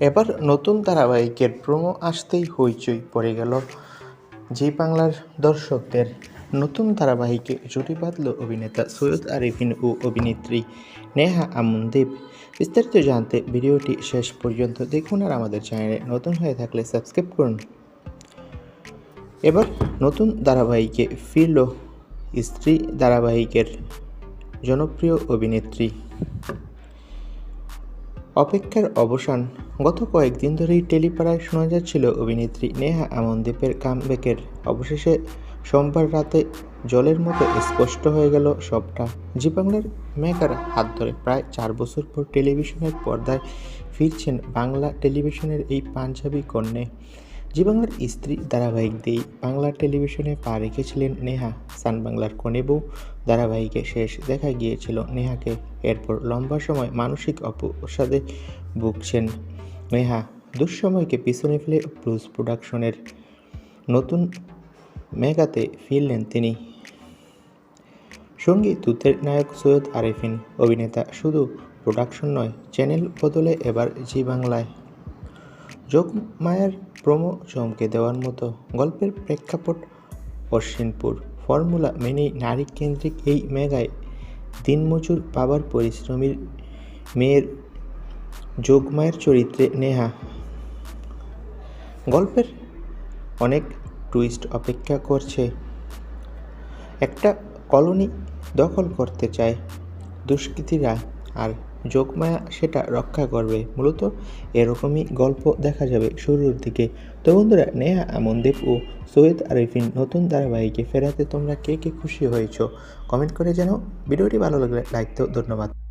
এবার নতুন ধারাবাহিকের প্রোমো আসতেই হইচই পড়ে গেল। জি বাংলার দর্শকদের নতুন ধারাবাহিকে জুটি বাঁধল অভিনেতা সৈয়দ আরিফিন ও অভিনেত্রী নেহা আমনদীপ বিস্তারিত জানতে ভিডিওটি শেষ পর্যন্ত দেখুন আর আমাদের চ্যানেলে নতুন হয়ে থাকলে সাবস্ক্রাইব করুন। এবার নতুন ধারাবাহিকে ফিরল স্ত্রী ধারাবাহিকের জনপ্রিয় অভিনেত্রী। অপেক্ষার অবসান গত কয়েকদিন ধরেই টেলিপাড়ায় শোনা যাচ্ছিল অভিনেত্রী নেহা আমনদীপের কামব্যাকের। অবশেষে সোমবার রাতে জলের মতো স্পষ্ট হয়ে গেল সবটা। জি বাংলার মেকার হাত ধরে প্রায় চার বছর পর টেলিভিশনের পর্দায় ফিরছেন বাংলা টেলিভিশনের এই পাঞ্জাবি কন্যে। জি বাংলার স্ত্রী ধারাবাহিক দিয়েই বাংলা টেলিভিশনে পা রেখেছিলেন নেহা। সান বাংলার কনে বউ ধারাবাহিকে শেষ দেখা গিয়েছিল নেহাকে। এরপর লম্বা সময় মানসিক অপসাদে ভুগছেন। নেহা দুঃসময়কে পিছনে ফেলে ব্লুজ প্রোডাকশনের নতুন মেগাতে ফিরলেন তিনি। সঙ্গী দূতের নায়ক সৈয়দ আরেফিন, অভিনেতা শুধু প্রোডাকশন নয়, চ্যানেল বদলে এবার জি বাংলায়। যোগমায়ার প্রোমো চমকে দেওয়ার মতো গল্পের প্রেক্ষাপট অশ্বিনপুর। ফর্মুলা মেনেই নারী কেন্দ্রিক এই মেগায় দিনমজুর বাবার পরিশ্রমীর মেয়ের যোগমায়ের চরিত্রে নেহা। গল্পের অনেক টুইস্ট অপেক্ষা করছে। একটা কলোনি দখল করতে চায় দুষ্কৃতীরা আর যোগমায়া সেটা রক্ষা করবে। মূলত এরকমই গল্প দেখা যাবে শুরুর দিকে। তো বন্ধুরা, নেহা আমনদীপ ও সৈয়দ আরিফিন নতুন ধারাবাহিকে ফেরাতে তোমরা কে কে খুশি হয়েছো? কমেন্ট করে জানাও। ভিডিওটি ভালো লাগলে লাইক দাও, ধন্যবাদ।